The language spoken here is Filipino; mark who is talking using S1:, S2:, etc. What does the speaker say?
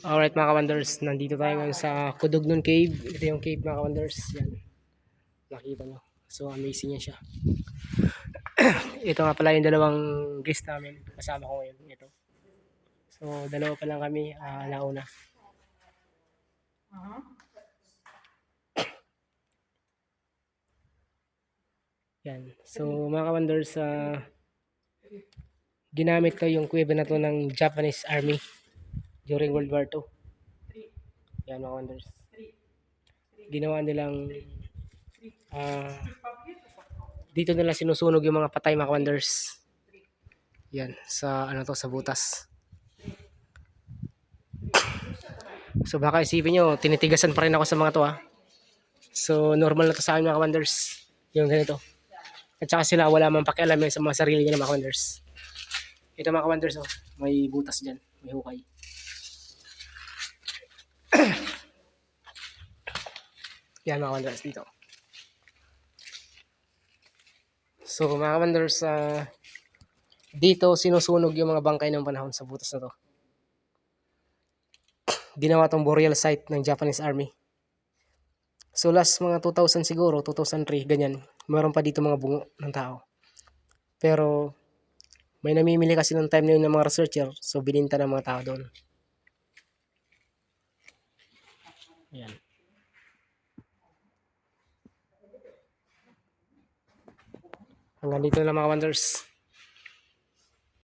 S1: Alright mga ka-wonders, nandito tayo ngayon sa Kudugnon Cave. Ito yung cave mga ka-wonders. Yan. Nakita nyo. So amazing yan siya. Ito nga pala yung dalawang guest namin. Kasama ko ngayon. Ito. So dalawa pa lang kami. ah nauna. Yan. So mga ka-wonders, ah, ginamit ko yung kuweba na to ng Japanese Army during World War II. Yan mga wonders. Ginawa nilang ah dito nila sinusunog yung mga patay mga wonders. Yan sa ano to sa butas. So baka isipin nyo, tinitigasan pa rin ako sa mga to ha. So normal na to sa akin mga wonders. Yung ganito. At saka sila wala man pakialam sa mga sarili nila mga wonders. Ito mga wonders oh, may butas dyan, may hukay. Yan mga wonders dito. So mga wonders, ah, dito sinusunog yung mga bangkay ng panahon sa butas na to. Ginawa tong burial site ng Japanese Army. So last mga 2000 siguro, 2003, ganyan. Meron pa dito mga bungo ng tao. Pero may namimili kasi ng time na yun ng mga researcher, so bininta ng mga tao doon. Ayan. Hanggang dito na mga wonders.